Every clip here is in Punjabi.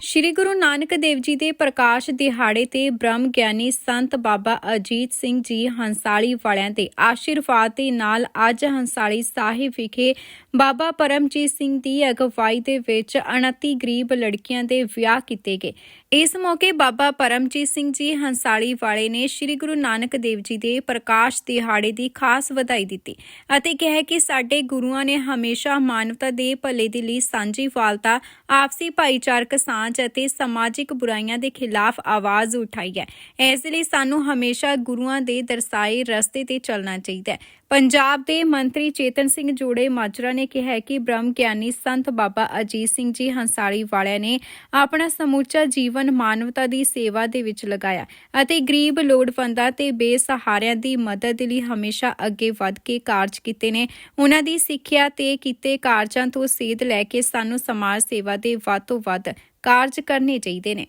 ਸ਼੍ਰੀ ਗੁਰੂ ਨਾਨਕ ਦੇਵ ਜੀ ਦੇ ਪ੍ਰਕਾਸ਼ ਦਿਹਾੜੇ ਤੇ ਬ੍ਰਹਮ ਗਿਆਨੀ ਸੰਤ ਬਾਬਾ ਅਜੀਤ ਸਿੰਘ ਜੀ ਹੰਸਾਲੀ ਵਾਲਿਆਂ ਦੇ ਆਸ਼ੀਰਵਾਦ ਦੇ ਨਾਲ ਅੱਜ ਹੰਸਾਲੀ ਸਾਹਿਬ ਵਿਖੇ ਬਾਬਾ ਪਰਮਜੀਤ ਸਿੰਘ ਦੀ ਅਗਵਾਈ ਦੇ ਵਿੱਚ 29 ਗਰੀਬ ਲੜਕੀਆਂ ਦੇ ਵਿਆਹ ਕੀਤੇ ਗਏ। ਇਸ ਮੌਕੇ ਬਾਬਾ ਪਰਮਜੀਤ ਸਿੰਘ ਜੀ ਹੰਸਾਲੀ ਵਾਲੇ ਨੇ ਸ਼੍ਰੀ ਗੁਰੂ ਨਾਨਕ ਦੇਵ ਜੀ ਦੇ ਪ੍ਰਕਾਸ਼ ਦਿਹਾੜੇ ਦੀ ਖਾਸ ਵਧਾਈ ਦਿੱਤੀ ਅਤੇ ਕਿਹਾ ਕਿ ਸਾਡੇ ਗੁਰੂਆਂ ਨੇ ਹਮੇਸ਼ਾ ਮਾਨਵਤਾ ਦੇ ਭਲੇ ਦੇ ਲਈ ਸਾਂਝੀ ਵਾਲਤਾ, ਆਪਸੀ ਭਾਈਚਾਰਕ ਸਾਂਝ ਅਤੇ ਸਮਾਜਿਕ ਬੁਰਾਈਆਂ ਦੇ ਖਿਲਾਫ ਆਵਾਜ਼ ਉਠਾਈ ਹੈ। ਇਸ ਲਈ ਸਾਨੂੰ ਹਮੇਸ਼ਾ ਗੁਰੂਆਂ ਦੇ ਦਰਸਾਏ ਰਸਤੇ ਤੇ ਚੱਲਣਾ ਚਾਹੀਦਾ ਹੈ। ਪੰਜਾਬ ਦੇ ਮੰਤਰੀ ਚੇਤਨ ਸਿੰਘ ਜੋੜੇ ਮਾਜਰਾ ਨੇ ਕਿਹਾ ਕਿ ਬ੍ਰਹਮ ਗਿਆਨੀ ਸੰਤ ਬਾਬਾ ਅਜੀਤ ਸਿੰਘ ਜੀ ਹੰਸਾਲੀ ਵਾਲਿਆਂ ਨੇ ਆਪਣਾ ਸਮੁੱਚਾ ਜੀਵਨ ਮਾਨਵਤਾ ਦੀ ਸੇਵਾ ਦੇ ਵਿੱਚ ਲਗਾਇਆ ਅਤੇ ਗਰੀਬ, ਲੋੜਵੰਦਾਂ ਤੇ ਬੇਸਹਾਰਿਆਂ ਦੀ ਮਦਦ ਲਈ ਹਮੇਸ਼ਾ ਅੱਗੇ ਵਧ ਕੇ ਕਾਰਜ ਕੀਤੇ ਨੇ। ਉਹਨਾਂ ਦੀ ਸਿੱਖਿਆ ਤੇ ਕੀਤੇ ਕਾਰਜਾਂ ਤੋਂ ਸੇਧ ਲੈ ਕੇ ਸਾਨੂੰ ਸਮਾਜ ਸੇਵਾ ਦੇ ਵੱਧ ਤੋਂ ਵੱਧ ਕਾਰਜ ਕਰਨੇ ਚਾਹੀਦੇ ਨੇ।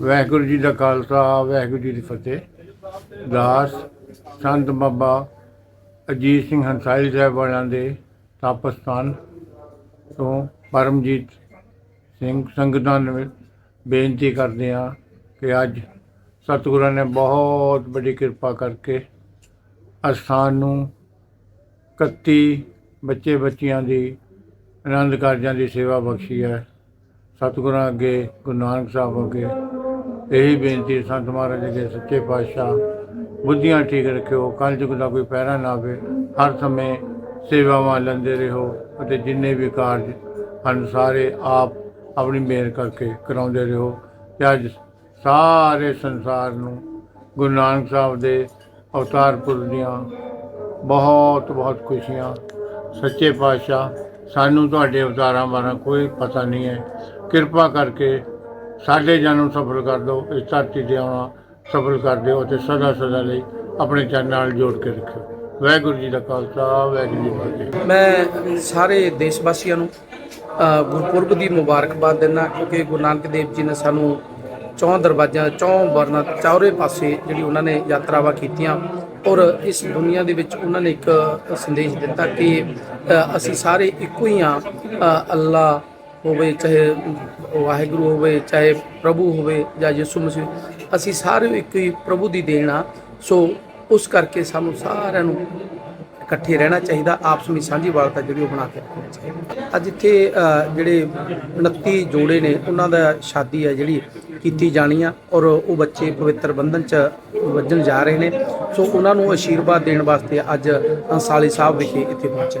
ਵਾਹਿਗੁਰੂ ਜੀ ਦਾ ਖਾਲਸਾ, ਵਾਹਿਗੁਰੂ ਜੀ ਦੀ ਫਤਿਹ। ਦਾਸ, ਸੰਤ ਬਾਬਾ ਅਜੀਤ ਸਿੰਘ ਹੰਸਾਲੀ ਸਾਹਿਬ ਵਾਲਿਆਂ ਦੇ ਤਪਸਥਾਨ ਤੋਂ ਪਰਮਜੀਤ ਸਿੰਘ ਸੰਗਤਾਂ ਨੂੰ ਬੇਨਤੀ ਕਰਦੇ ਹਾਂ ਕਿ ਅੱਜ ਸਤਿਗੁਰਾਂ ਨੇ ਬਹੁਤ ਵੱਡੀ ਕਿਰਪਾ ਕਰਕੇ ਅਸਥਾਨ ਨੂੰ 31 ਬੱਚੇ ਬੱਚੀਆਂ ਦੀ ਆਨੰਦ ਕਾਰਜਾਂ ਦੀ ਸੇਵਾ ਬਖਸ਼ੀ ਹੈ। ਸਤਿਗੁਰਾਂ ਅੱਗੇ ਗੁਰੂ ਨਾਨਕ ਸਾਹਿਬ ਅੱਗੇ ਇਹੀ ਬੇਨਤੀ ਸੰਤ ਮਹਾਰਾਜ ਜੀ ਦੇ ਸੱਚੇ ਪਾਤਸ਼ਾਹ ਬੁੱਧੀਆਂ ਠੀਕ ਰੱਖਿਓ ਕਲਯੁਗ ਦਾ ਕੋਈ ਪਹਿਰਾ ਨਾ ਆਵੇ, ਹਰ ਸਮੇਂ ਸੇਵਾਵਾਂ ਲੈਂਦੇ ਰਹੋ ਅਤੇ ਜਿੰਨੇ ਵੀ ਕਾਰਜ ਹਨ ਸਾਰੇ ਆਪ ਆਪਣੀ ਮਿਹਰ ਕਰਕੇ ਕਰਾਉਂਦੇ ਰਹੋ। ਤੇ ਅੱਜ ਸਾਰੇ ਸੰਸਾਰ ਨੂੰ ਗੁਰੂ ਨਾਨਕ ਸਾਹਿਬ ਦੇ ਅਵਤਾਰ ਪੁਰਬ ਦੀਆਂ ਬਹੁਤ ਬਹੁਤ ਖੁਸ਼ੀਆਂ, ਸੱਚੇ ਪਾਤਸ਼ਾਹ, ਸਾਨੂੰ ਤੁਹਾਡੇ ਅਵਤਾਰਾਂ ਬਾਰੇ ਕੋਈ ਪਤਾ ਨਹੀਂ ਹੈ। ਕਿਰਪਾ ਕਰਕੇ ਸਾਡੇ ਜਨਮ ਸਫਲ ਕਰ ਦਿਓ, ਇਸ ਧਰਤੀ ਤੇ ਆਉਣਾ ਸਫਲ ਕਰ ਦਿਓ ਅਤੇ ਸਦਾ ਸਦਾ ਲਈ ਆਪਣੇ ਚਰਨ ਨਾਲ ਜੋੜ ਕੇ ਰੱਖਿਓ। ਵਾਹਿਗੁਰੂ ਜੀ ਦਾ ਖਾਲਸਾ, ਵਾਹਿਗੁਰੂ ਜੀ ਕੀ ਫਤਿਹ। ਮੈਂ ਸਾਰੇ ਦੇਸ਼ ਵਾਸੀਆਂ ਨੂੰ ਗੁਰਪੁਰਬ ਦੀ ਮੁਬਾਰਕਬਾਦ ਦਿੰਦਾ ਕਿਉਂਕਿ ਗੁਰੂ ਨਾਨਕ ਦੇਵ ਜੀ ਨੇ ਸਾਨੂੰ ਚੌਂ ਦਰਵਾਜ਼ਿਆਂ, ਚੌਂ ਵਰਨਾ ਚਾਰੇ ਪਾਸੇ ਜਿਹੜੀ ਉਹਨਾਂ ਨੇ ਯਾਤਰਾਵਾਂ ਕੀਤੀਆਂ ਔਰ ਇਸ ਦੁਨੀਆ ਦੇ ਵਿੱਚ ਉਹਨਾਂ ਨੇ ਇੱਕ ਸੰਦੇਸ਼ ਦਿੱਤਾ ਕਿ ਅਸੀਂ ਸਾਰੇ ਇੱਕੋ ਹੀ ਆ ਅੱਲਾ ਹੋਵੇ, ਚਾਹੇ ਵਾਹਿਗੁਰੂ ਹੋਵੇ, ਚਾਹੇ ਪ੍ਰਭੂ ਹੋਵੇ ਜਾਂ ਯਿਸੂ ਮਸੀਹ ਅਸੀਂ ਸਾਰੇ ਇੱਕ ਹੀ ਪ੍ਰਭੂ ਦੀ ਦੇਣ ਆ। ਸੋ ਉਸ ਕਰਕੇ ਸਾਨੂੰ ਸਾਰਿਆਂ ਨੂੰ ਇਕੱਠੇ ਰਹਿਣਾ ਚਾਹੀਦਾ। ਆਪਸ ਵਿੱਚ ਸਾਂਝੀ ਵਾਲਤਾ ਜਿਹੜੀ ਉਹ ਬਣਾ ਕੇ ਰੱਖਣੀ ਚਾਹੀਦੀ ਅੱਜ ਇੱਥੇ ਜਿਹੜੇ 29 ਜੋੜੇ ਨੇ, ਉਹਨਾਂ ਦਾ ਸ਼ਾਦੀ ਹੈ ਜਿਹੜੀ ਕੀਤੀ ਜਾਣੀ ਆ ਔਰ ਉਹ ਬੱਚੇ ਪਵਿੱਤਰ ਬੰਧਨ ਚ ਵੱਜਣ ਜਾ ਰਹੇ ਨੇ। ਸੋ ਉਹਨਾਂ ਨੂੰ ਆਸ਼ੀਰਵਾਦ ਦੇਣ ਵਾਸਤੇ ਅੱਜ ਅੰਸਾਲੀ ਸਾਹਿਬ ਵਿਖੇ ਇੱਥੇ ਪਹੁੰਚੇ